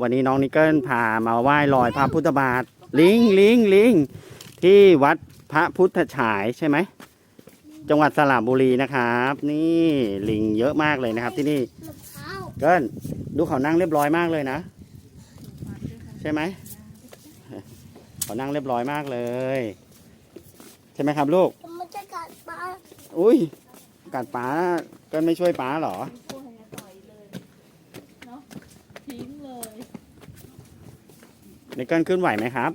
วันนี้น้องนิกเกิลพามาไหว้รอยพระพุทธบาท ลิงลิงลิงที่วัดพระพุทธฉายใช่ไหม จังหวัดสระบุรีนะครับ นี่ลิงเยอะมากเลยนะครับ ที่นี่มะพร้าวเกิลดูเขานั่งเรียบร้อยมากเลยนะ ใช่ไหมเขานั่งเรียบร้อยมากเลย ใช่ไหมครับลูกมันจะกัดปลาอุ้ยกัดป้าเกิลไม่ช่วยป้าเหรอ โอ้ยปล่อยเลยเนาะทิ้งเลย นิกเกิลขึ้นไหวไหมครับ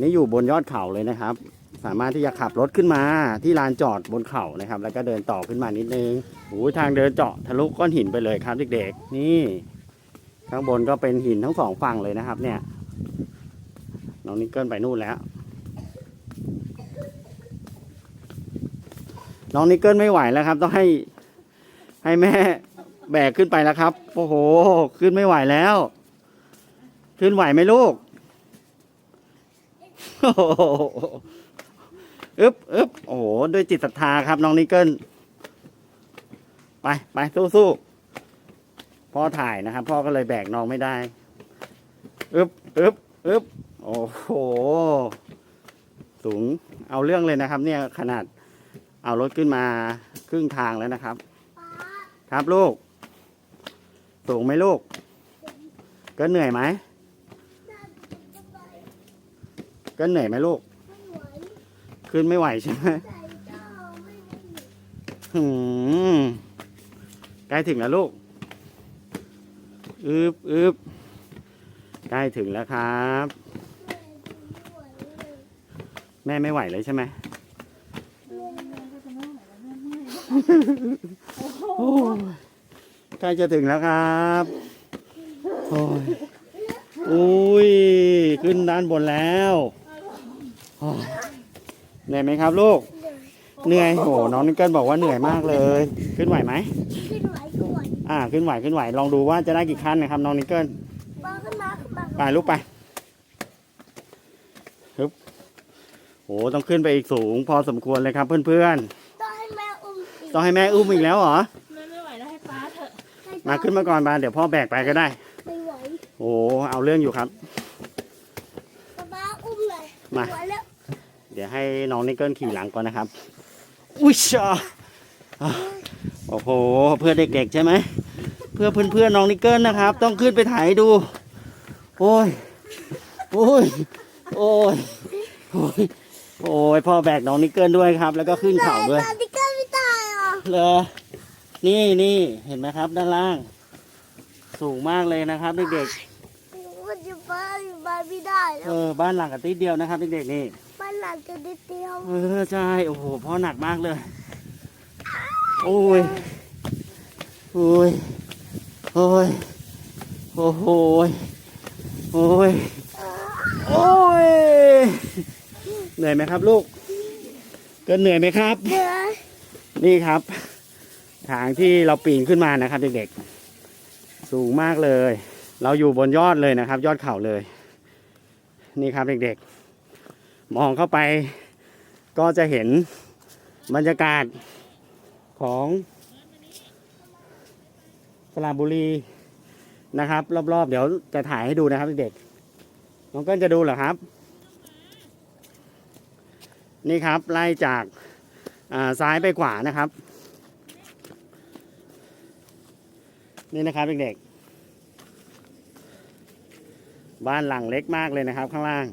นี่อยู่บนยอดเขาเลยนะครับ สามารถที่จะขับรถขึ้นมาที่ลานจอดบนเขานะครับ แล้วก็เดินต่อขึ้นมานิดนึงโอ้ทางเดินเจาะทะลุก้อนหินไปเลยครับเด็กๆ นี่ ข้างบนก็เป็นหินทั้งสองฝั่งเลยนะครับ เนี่ย น้องนิกเกิลไปนู่นแล้ว น้องนิกเกิลไม่ไหวแล้วครับ ต้องให้ให้แม่แบกขึ้นไปแล้วครับ โอ้โห ขึ้นไม่ไหวแล้ว ขึ้นไหวไหมลูกอ้โหอึบอึบโอ้โห ด้วยจิตศรัทธาครับ น้องนิกเกิลไป ไป สู้สู้พ่อถ่ายนะครับ พ่อก็เลยแบกน้องไม่ได้อึบอึบอึบโอ้โห สูง เอาเรื่องเลยนะครับ เนี่ยขนาด เอารถขึ้นมาครึ่งทางแล้วนะครับ ครับลูก สูงไหมลูก ก็เหนื่อยไหม น่าจะไป ก็เหนื่อยไหมลูก ขึ้นไม่ไหวใช่ไหมหืมใกล้ถึงแล้วลูกอึบอึบใกล้ถึงแล้วครับ แม่ไม่ไหวเลยใช่ไหมโอ้ยใกล้จะถึงแล้วครับโอ้ยอุ้ย ขึ้นด้านบนแล้ว เหนื่อยไหมครับลูกเหนื่อยเหนื่อยโหน้องนิกเกิลบอกว่าเหนื่อยมากเลย ขึ้นไหวไหมขึ้นไหวก็ไหวอ่าขึ้นไหวขึ้นไหวลองดูว่าจะได้กี่ขั้นนะครับน้องนิกเกิลปลาขึ้นมาขึ้นมาไปลูกไปฮึบโหต้องขึ้นไปอีกสูง พอสมควรเลยครับเพื่อนต้องให้แม่อุ้มอีกๆต้องให้แม่อุ้มอีกแล้วเหรอแม่ไม่ไหวแล้วให้ป้าเถอะมาขึ้นมาก่อนมาเดี๋ยวพ่อแบกไปก็ได้ไม่ไหวโอ้เอาเรื่องอยู่ครับปลาปลาอุ้มเลยมาไหวแล้ว เดี๋ยวให้น้องนิกเกิลขี่หลังก่อนนะครับ อุ้ยชาอะโอ้โห เพื่อเด็กๆใช่ไหม เพื่อเพื่อนๆน้องนิกเกิลนะครับ ต้องขึ้นไปถ่ายให้ดู โอ้ย โอ้ย โอ้ย โอ้ย โอ้ยพ่อแบกน้องนิกเกิลด้วยครับ แล้วก็ขึ้นเขาด้วยตาติ๊กเกอร์ไม่ตายอะเหรอนี่นี่เห็นไหมครับด้านล่าง สูงมากเลยนะครับเด็กมันจะไปไปไม่ได้ๆแล้เอวอบ้านหลังกะติดเดียวนะครับเด็กๆนี่ บ้านหลังจะนิดเดียวเออใช่โอ้โหพ่อหนักมากเลย โอ้ยโอ้ยโอ้ยโอ้โหยโอ้ยโอ้ยเหนื่อยไหมครับลูกก็เหนื่อยไหมครับ เหนื่อยนี่ครับ ทางที่เราปีนขึ้นมานะครับเด็กๆ สูงมากเลย เราอยู่บนยอดเลยนะครับ ยอดเขาเลย นี่ครับเด็กๆ มองเข้าไปก็จะเห็นบรรยากาศของสระบุรีนะครับ รอบๆ เดี๋ยวจะถ่ายให้ดูนะครับเด็กๆน้องเกิลจะดูเหรอครับ นี่ครับไล่จากาซ้ายไปขวานะครับ นี่นะครับเด็กๆบ้านหลังเล็กมากเลยนะครับข้างล่าง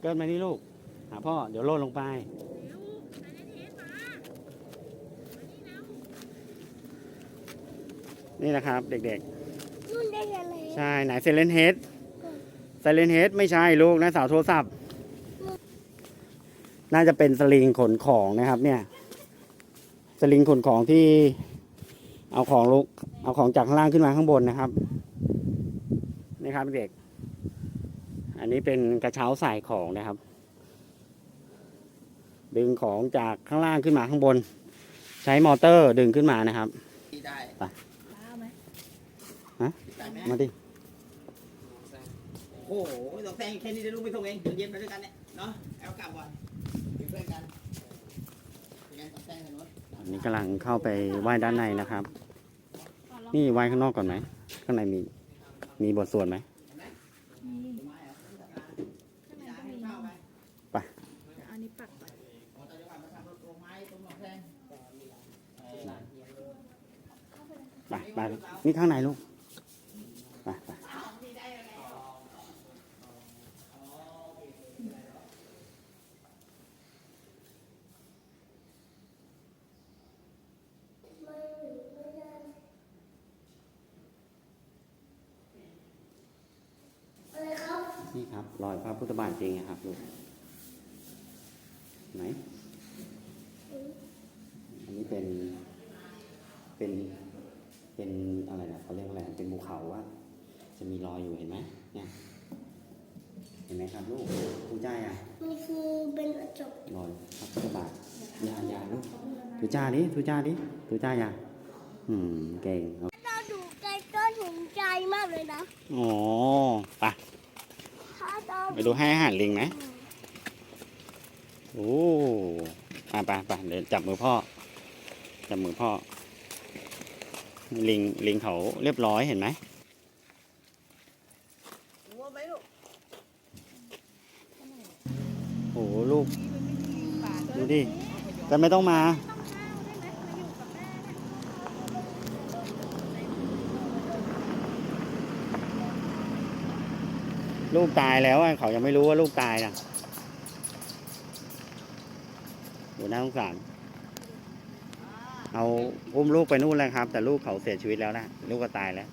เกินมานี่ลูก หาพ่อ เดี๋ยวโลดลงไป นี่นะครับ เด็กนู่นได้ยังไงๆ ใช่ ไหนเซเลนเฮดเซเลนเฮดไม่ใช่ลูกนะเสาโทรศัพท์ น่าจะเป็นสลิงขนของนะครับเนี่ย สลิงขนของที่ เอาของลูก เอาของจากข้างล่างขึ้นมาข้างบนนะครับ นี่ครับเด็ก อันนี้เป็นกระเช้าใส่ของนะครับ ดึงของจากข้างล่างขึ้นมาข้างบน ใช้มอเตอร์ดึงขึ้นมานะครับได้ป้าเอาไหมได้ไหมมาดิโอ้โหต้องแซงแค่นี้ได้ลูกไม่ส่งเองเดี๋ยวเย็นไปด้วยกันเนี่ยเนาะเอากลับก่อนอยู่เพื่อนกันยังไงต้องแซงกันนู้นอันนี้กำลังเข้าไปไหว้ด้านในนะครับ นี่ไหว้ข้างนอกก่อนไหมเข้างในมีมีบทสวดไหม มีข้างในก็มี ไป อันนี้ปักไป ไปไปนี่ข้างในลูกไปไปนี่ครับรอยพระพุทธบาทจริงครับลูกไหน อันนี้เป็นเป็น เป็นอะไรนะเขาเรียกอะไรเป็นภูเขาว่าจะมีรอยอยู่เห็นไหมเนี่ย เห็นไหมครับลูกดูใจอะนี่คือเป็นกระจกรอยพระพุทธบาทยายาลูกดูจ้าดิดูจ้าดิดูจ้ายาอืมเก่งครับถ้าดูไกลก็ถึงใจมากเลยนะอ๋อไปถ้าเราไปดูให้อาหารลิงไหมโอ้ไปไปไปเดี๋ยวจับมือพ่อ จับมือพ่อ ลิงลิงเขาเรียบร้อยเห็นไหมหัวไหมลูกโอ้ลูกที่มันไม่มีป่าดูดิแต่ไม่ต้องมาลูกตายแล้วอะเขายังไม่รู้ว่าลูกตายนะดูน่าสงสาร เอาอุ้มลูกไปนู่นแล้วครับ แต่ลูกเขาเสียชีวิตแล้วนะลูกก็ตายแล้ว